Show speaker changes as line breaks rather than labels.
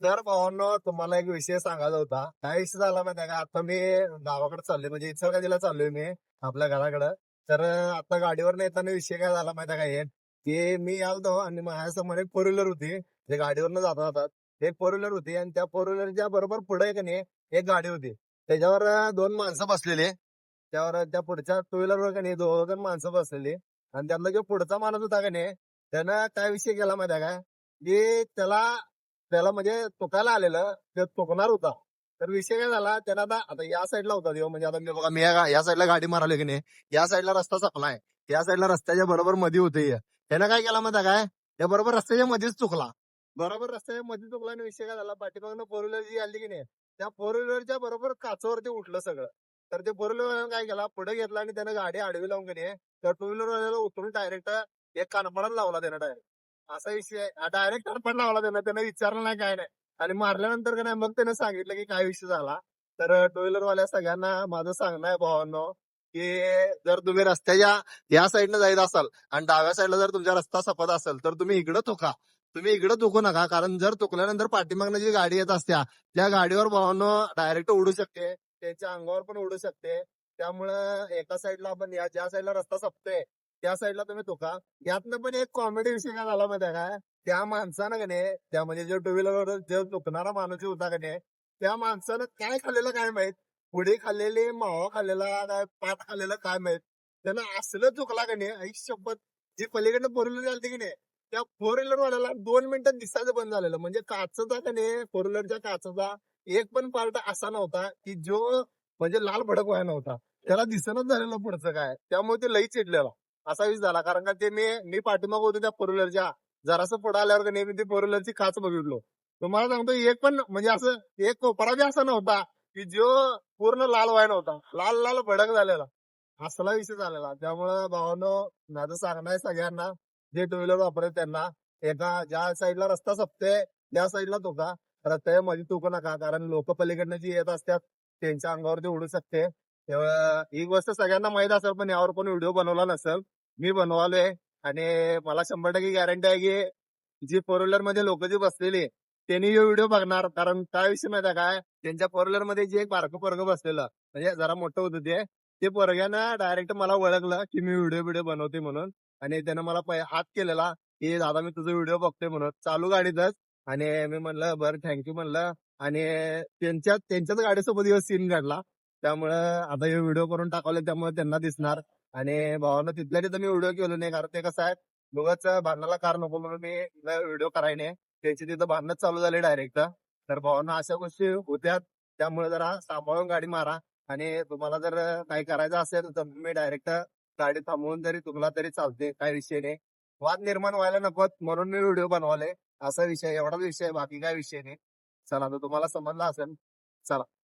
तर भावांनो तुम्हाला एक विषय सांगायचा होता. काय विषय झाला माहिती का? आता मी गावाकडे चाललोय म्हणजे इचलकरंजीला चाललोय मी आपल्या घराकडं. तर आता गाडीवर येताना विषय काय झाला माहिती का हे? की मी आलतो आणि माझ्यासमोर एक फोर व्हीलर होती. जे गाडीवरनं जाता जातात एक फोर व्हीलर होती आणि त्या फोर व्हीलरच्या बरोबर पुढे का नाही एक गाडी होती. त्याच्यावर दोन माणसं बसलेली. त्यावर त्या पुढच्या टू व्हीलरवर का नाही दोन माणसं बसलेली. आणि त्यातला जो पुढचा माणूस होता का नाही त्यानं काय विषय केला माहिती का? की त्याला त्याला म्हणजे तुकायला आलेलं ते तुकणार होता. तर विषय काय झाला त्याला आता आता या साईडला होता देव म्हणजे आता मी बघा मी या या साईडला गाडी मारली की नाही या साईडला रस्ता चकलाय. या साईडला रस्त्याच्या बरोबर मध्ये होते. त्यानं काय केला माहिती काय? त्या बरोबर रस्त्याच्या मध्येच चुकला. बरोबर रस्त्याच्या मध्ये चुकला आणि विषय काय झाला पाठीमागनं फोर व्हीलर जी आली की नाही त्या फोर व्हीलरच्या बरोबर काचावरती उठलं सगळं. तर ते फोर व्हीलर काय केला पुढे घेतला आणि त्यानं गाडी आडवी लावून की नाही तर टू व्हीलर उतरून डायरेक्ट एक कानपणात लावला त्यानं डायरेक्ट असा विषय डायरेक्ट अडपण लावला त्यांना. त्यांना विचारलं नाही काय नाही. आणि मारल्यानंतर का नाही मग त्यानं सांगितलं की काय विषय झाला. तर टू व्हीलर वाल्या सगळ्यांना माझं सांगणं आहे भावांनो की जर तुम्ही रस्त्याच्या या साईडला जायत असाल आणि डाव्या साईडला जर तुमचा रस्ता सपत असेल तर तुम्ही इकडं थुका. तुम्ही इकडं थुकू नका. कारण जर थुकल्यानंतर पाठीमागनं जी गाडी येत असत्या त्या गाडीवर भावांनो डायरेक्ट उडू शकते. त्याच्या अंगावर पण उडू शकते. त्यामुळं एका साईडला आपण या ज्या साईडला रस्ता सपतोय त्या साईडला तुम्ही चुका यातनं पण एक कॉमेडी विषय काय झाला माहिती का त्या माणसानं का नाही त्या म्हणजे जो टू व्हीलरवर जो दुखणारा माणूस होता का नाही त्या माणसानं काय खाल्लेलं काय माहीत? पुढे खाल्लेली मावा खाल्लेला काय पाठ खाल्लेलं काय माहीत? त्यानं असलं चुकला का नाही आई शपथ जी पलीकडनं फोर व्हीलर झाली की नाही त्या फोर व्हीलर वाल्याला दोन मिनिटात दिसायचं बंद झालेलं. म्हणजे काचचा का नाही फोर व्हीलरच्या काचचा एक पण पार्ट असा नव्हता की जो म्हणजे लाल भडक व्हायला नव्हता. त्याला दिसणच झालेलं पुढचं काय? त्यामुळे ते लई चिडलेला. असा विषय झाला. कारण का ते मी मी पाठीमाग होतो त्या फोर व्हीलरच्या जरासं पुढे आल्यावर का नाही मी ती फोर व्हीलरची काच बघितलो तुम्हाला सांगतो एक पण म्हणजे असं एक कोपरा बी असा नव्हता की जो पूर्ण लाल व्हाय नव्हता. लाल लाल भडक झालेला. असला विषय झालेला. त्यामुळं भावानं माझं सांगणं आहे सगळ्यांना जे टू व्हीलर वापरत त्यांना एका ज्या साईडला रस्ता सपते त्या साईडला तुका रस्त्याच्या मध्ये तुकू नका. कारण लोक पलीकडनं जी येत असतात त्यांच्या अंगावरती उडू शकते. तेव्हा ही गोष्ट सगळ्यांना माहीत असेल पण यावर पण व्हिडिओ बनवला नसेल मी बनवालोय आणि मला शंभर टक्के गॅरंटी आहे की जी फोर व्हीलरमध्ये लोक जी बसलेली त्यांनी हे व्हिडिओ बघणार. कारण काय विषय माहिती काय? त्यांच्या फोर व्हीलरमध्ये जे एक बारकं पोरग बसलेलं म्हणजे जरा मोठं होतं ते ते पोरग्यानं डायरेक्ट मला ओळखलं की मी व्हिडिओ व्हिडिओ बनवते म्हणून. आणि त्यानं मला हात केलेला की दादा मी तुझा व्हिडिओ बघतोय म्हणून. चालू गाडीतच. आणि मी म्हणलं बरं थँक्यू म्हणलं. आणि त्यांच्या त्यांच्याच गाडीसोबत ह्यो सीन काढला त्यामुळं आता हे व्हिडिओ करून टाकवले त्यामुळे त्यांना दिसणार. आणि भावानं तिथल्या तिथं मी व्हिडिओ केलो नाही कारण ते कसं आहे दोघंच भांडणाला कार नको म्हणून मी व्हिडिओ करायने त्यांची तिथं भांडणच चालू झाले डायरेक्ट तर भावांना अशा गोष्टी होत्या त्यामुळे जरा सांभाळून गाडी मारा. आणि तुम्हाला जर काही करायचं असेल तर तुम्ही डायरेक्ट गाडी थांबवून जरी तुम्हाला तरी चालते काही विषय नाही. वाद निर्माण व्हायला नको म्हणून मी व्हिडिओ बनवले. असा विषय एवढाच विषय बाकी काय विषय नाही. चला तर तुम्हाला समजला असेल चला.